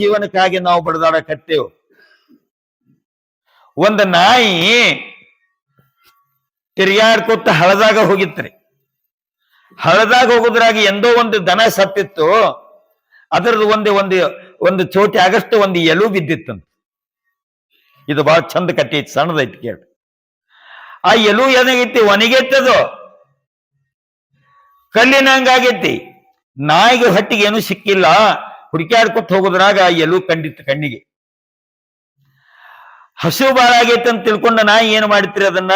ಜೀವನಕ್ಕಾಗಿ ನಾವು ಬಡದಾಡಕತ್ತೇವು ಒಂದು ನಾಯಿ ತಿರ್ಗಾಡ್ಕೊತ ಹಳದಾಗ ಹೋಗಿತ್ರಿ. ಹಳದಾಗ ಹೋಗುದ್ರಾಗ ಎಂದೋ ಒಂದು ದನ ಸತ್ತಿತ್ತು. ಅದರದ್ದು ಒಂದು ಒಂದು ಒಂದು ಚೋಟಿ ಆಗಷ್ಟು ಒಂದು ಎಲು ಬಿದ್ದಿತ್ತಂತ ಇದು ಬಹಳ ಚಂದ ಕಟ್ಟಿ ಸಣ್ಣದೈತಿ ಕೇಳಿ ಆ ಎಲು ಏನಾಗೈತಿ ಒಣಗೈತದು ಕಲ್ಲಿನ ಹಂಗಾಗೈತಿ ನಾಯಿಗೆ ಹೊಟ್ಟಿಗೆ ಏನು ಸಿಕ್ಕಿಲ್ಲ. ಹುಡುಕ್ಯಾಡ್ಕೊತ ಹೋಗೋದ್ರಾಗ ಎಲ್ಲೂ ಎಲು ಕಂಡಿತ್ತು ಕಣ್ಣಿಗೆ. ಹಸು ಬಾಳ ಆಗೈತೆ ಅಂತ ತಿಳ್ಕೊಂಡ ನಾ ಏನ್ ಮಾಡ್ತೀರಿ ಅದನ್ನ?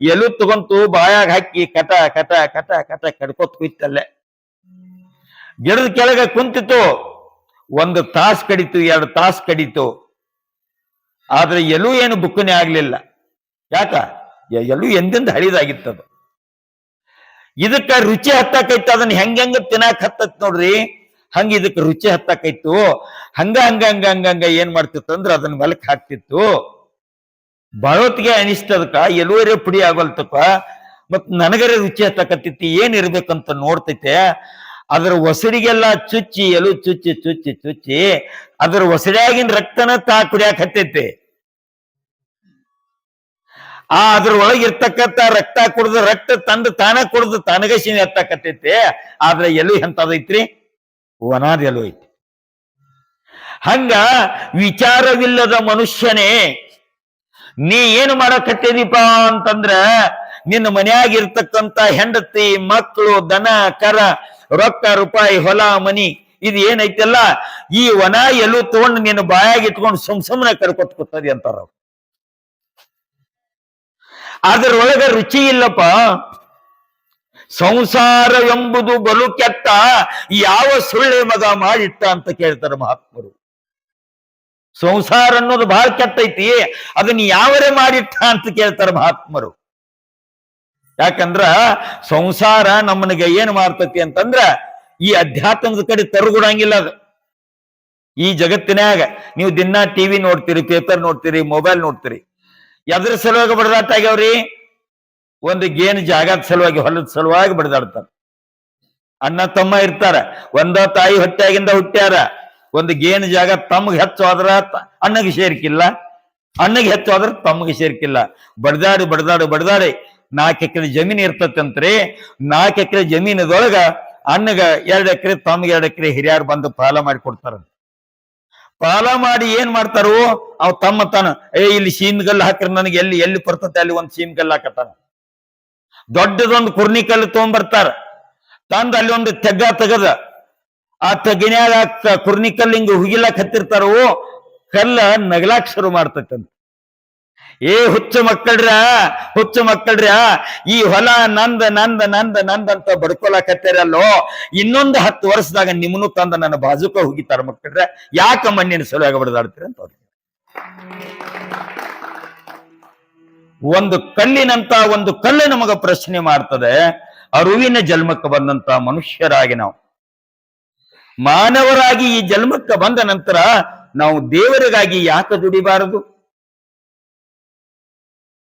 ಎಲ್ಲೂ ತಗೊಂತು ಬಾಯಾಗ ಹಾಕಿ ಕಟ ಕಟ ಕಟ ಕಟ ಕಡ್ಕೋತ್ ಕುಯ್ತಲ್ಲೇ. ಗಿಡದ ಕೆಳಗೆ ಕುಂತಿತ್ತು. ಒಂದು ತಾಸ್ ಕಡಿತು, ಎರಡು ತಾಸ್ ಕಡಿತು. ಆದ್ರೆ ಎಲ್ಲೂ ಏನು ಬುಕ್ಕನೆ ಆಗ್ಲಿಲ್ಲ. ಯಾಕ? ಎಲ್ಲೂ ಎಂದಿಂದ ಹಳಿದಾಗಿತ್ತದು ಇದಕ್ಕ ರುಚಿ ಹತ್ತಾಕೈತಿ, ಅದನ್ನ ಹೆಂಗೆ ತಿನ್ನಾಕ ಹತ್ತತ್ ನೋಡ್ರಿ? ಹಂಗ ಇದಕ್ಕೆ ರುಚಿ ಹತ್ತಾಕೈತು. ಹಂಗ ಹಂಗ ಹಂಗ ಹಂಗ ಹಂಗ ಏನ್ ಮಾಡ್ತಿತ್ತು ಅಂದ್ರ ಅದನ್ನ ಹೊಲಕ್ ಹಾಕ್ತಿತ್ತು. ಬಳೊತ್ತಿಗೆ ಅನಿಸ್ತದಕ್ಕ ಎಲುವರೆ ಪುಡಿ ಆಗಲ್ತಪ್ಪ. ಮತ್ ನನಗರೆ ರುಚಿ ಹತ್ತಾಕತ್ತಿತ್ತು. ಏನ್ ಇರ್ಬೇಕಂತ ನೋಡ್ತೈತೆ. ಅದ್ರ ಒಸಡಿಗೆಲ್ಲ ಚುಚ್ಚಿ, ಎಲು ಚುಚ್ಚಿ ಚುಚ್ಚಿ ಚುಚ್ಚಿ ಅದ್ರ ಒಸಡಿಯಾಗಿನ ರಕ್ತನ ತಾ ಕುಡಿಯಾಕ ಹತ್ತೈತಿ. ಆ ಅದ್ರ ಒಳಗಿರ್ತಕ್ಕಂಥ ರಕ್ತ ಕುಡ್ದು ರಕ್ತ ತಂದು ತಾನ ಕುಡ್ದು ತನಗಸಿನ ಎತ್ತಕತ್ತೈತಿ ಆದ್ರೆ ಎಲ್ಲಿ ಎಂತದೈತ್ರಿ ವನಾದ ಎಲು ಐತಿ. ಹಂಗ ವಿಚಾರವಿಲ್ಲದ ಮನುಷ್ಯನೇ ನೀ ಏನು ಮಾಡಕತ್ತೀರಿಪ್ಪ ಅಂತಂದ್ರ ನಿನ್ನ ಮನ್ಯಾಗ ಇರ್ತಕ್ಕಂತ ಹೆಂಡತಿ ಮಕ್ಕಳು ದನ, ಕರ, ರೊಕ್ಕ, ರೂಪಾಯಿ, ಹೊಲ, ಮನಿ ಇದು ಏನೈತಲ್ಲ, ಈ ಒನ ಎಲ್ಲೂ ತಗೊಂಡು ನಿನ್ನ ಬಾಯಾಗಿ ಇಟ್ಕೊಂಡು ಸುಮ್ ಸುಮ್ಮನೆ ಕರ್ಕೊತ್ ಕೂತದಿ ಅಂತಾರ ಅದರೊಳಗ ರುಚಿ ಇಲ್ಲಪ್ಪ. ಸಂಸಾರ ಎಂಬುದು ಬಲು ಕೆಟ್ಟ, ಯಾವ ಸುಳ್ಳೆ ಮಗ ಮಾಡಿಟ್ಟ ಅಂತ ಕೇಳ್ತಾರೆ ಮಹಾತ್ಮರು. ಸಂಸಾರ ಅನ್ನೋದು ಬಹಳ ಕೆಟ್ಟೈತಿ, ಅದನ್ನ ಯಾವರೇ ಮಾಡಿಟ್ಟ ಅಂತ ಕೇಳ್ತಾರೆ ಮಹಾತ್ಮರು. ಯಾಕಂದ್ರ ಸಂಸಾರ ನಮ್ಮನಿಗೆ ಏನ್ ಮಾಡ್ತತಿ ಅಂತಂದ್ರ, ಈ ಅಧ್ಯಾತ್ಮದ ಕಡೆ ತರುಗುಡಂಗಿಲ್ಲ ಅದು. ಈ ಜಗತ್ತಿನಾಗ ನೀವು ದಿನ ಟಿವಿ ನೋಡ್ತೀರಿ, ಪೇಪರ್ ನೋಡ್ತೀರಿ, ಮೊಬೈಲ್ ನೋಡ್ತೀರಿ, ಎದ್ರ ಸಲುವಾಗಿ ಬಡದಾಟ ಆಗ್ಯಾವ್ರಿ ಒಂದು ಗೇನ್ ಜಾಗದ ಸಲುವಾಗಿ, ಹೊಲದ ಸಲುವಾಗಿ ಬಡದಾಡ್ತಾರ. ಅಣ್ಣ, ತಮ್ಮ ಇರ್ತಾರ. ಒಂದ ತಾಯಿ ಹೊಟ್ಟೆಯಾಗಿಂದ ಹುಟ್ಟ್ಯಾರ. ಒಂದು ಗೇನು ಜಾಗ ತಮ್ಗೆ ಹೆಚ್ಚು ಆದ್ರ ತ- ಅಣ್ಣಗೆ ಸೇರ್ಕಿಲ್ಲ. ಅಣ್ಣಗೆ ಹೆಚ್ಚು ಆದ್ರ ತಮ್ಗೆ ಸೇರ್ಕಿಲ್ಲ. ಬಡದಾಡಿ ಬಡದಾಡಿ ಬಡದಾಡಿ. ನಾಲ್ಕು ಎಕರೆ ಜಮೀನ್ ಇರ್ತತಂತ್ರಿ ನಾಲ್ಕು ಎಕರೆ ಜಮೀನದೊಳಗ ಅಣ್ಣಗ ಎರಡು ಎಕರೆ, ತಮ್ಗೆ ಎರಡು ಎಕರೆ ಹಿರಿಯರು ಬಂದು ಪಾಲ ಮಾಡಿ ಕೊಡ್ತಾರ. ಪಾಲ ಮಾಡಿ ಏನ್ ಮಾಡ್ತಾರೋ ಅವ್ ತಮ್ಮ ತಾನು. ಏ, ಇಲ್ಲಿ ಸೀಮ್ಗಲ್ ಹಾಕ್ರ ನನಗೆ, ಎಲ್ಲಿ ಎಲ್ಲಿ ಬರ್ತತೆ ಅಲ್ಲಿ ಒಂದು ಸೀಮ್ಗಲ್ ಹಾಕತಾನ ದೊಡ್ಡದೊಂದು ಕುರ್ನಿ ಕಲ್ಲು ತಗೊಂಡ್ಬರ್ತಾರ ತಂದು ಅಲ್ಲಿ ಒಂದು ತೆಗ್ಗ ತೆಗದ. ಆ ತೆಗಿನ್ಯಾಗ ಕುರ್ನಿ ಕಲ್ಲು ಹಿಂಗ ಹುಗಿಲಾಕ್ ಹತ್ತಿರ್ತಾರೋ, ಕಲ್ಲ ನಗಲಾಕ್ ಶುರು ಮಾಡ್ತಕ್ಕಂತ ಏ ಹುಚ್ಚು ಮಕ್ಕಳ್ರ ಹುಚ್ಚು ಮಕ್ಕಳ್ರ, ಈ ಹೊಲ ನಂದ ನಂದ ನಂದ ನಂದ ಅಂತ ಬಡ್ಕೊಳಕತ್ತಾರಲ್ಲೋ ಇನ್ನೊಂದು ಹತ್ತು ವರ್ಷದಾಗ ನಿಮ್ಮನ್ನು ತಂದ ನನ್ನ ಬಾಜುಕ ಹೋಗಿತಾರ ಮಕ್ಕಳ್ರ. ಯಾಕ ಮಣ್ಣಿನ ಸಲುವಾಗಿ ಬಡದಾಡ್ತೀರ ಅಂತ ಒಂದು ಕಲ್ಲಿನಂತ ಒಂದು ಕಲ್ಲು ನಮಗ ಪ್ರಶ್ನೆ ಮಾಡ್ತದೆ ಅರುವಿನ ಜನ್ಮಕ್ಕೆ ಬಂದಂತ ಮನುಷ್ಯರಾಗಿ ನಾವು. ಮಾನವರಾಗಿ ಈ ಜನ್ಮಕ್ಕೆ ಬಂದ ನಂತರ ನಾವು ದೇವರಿಗಾಗಿ ಯಾಕೆ ದುಡಿಬಾರದು?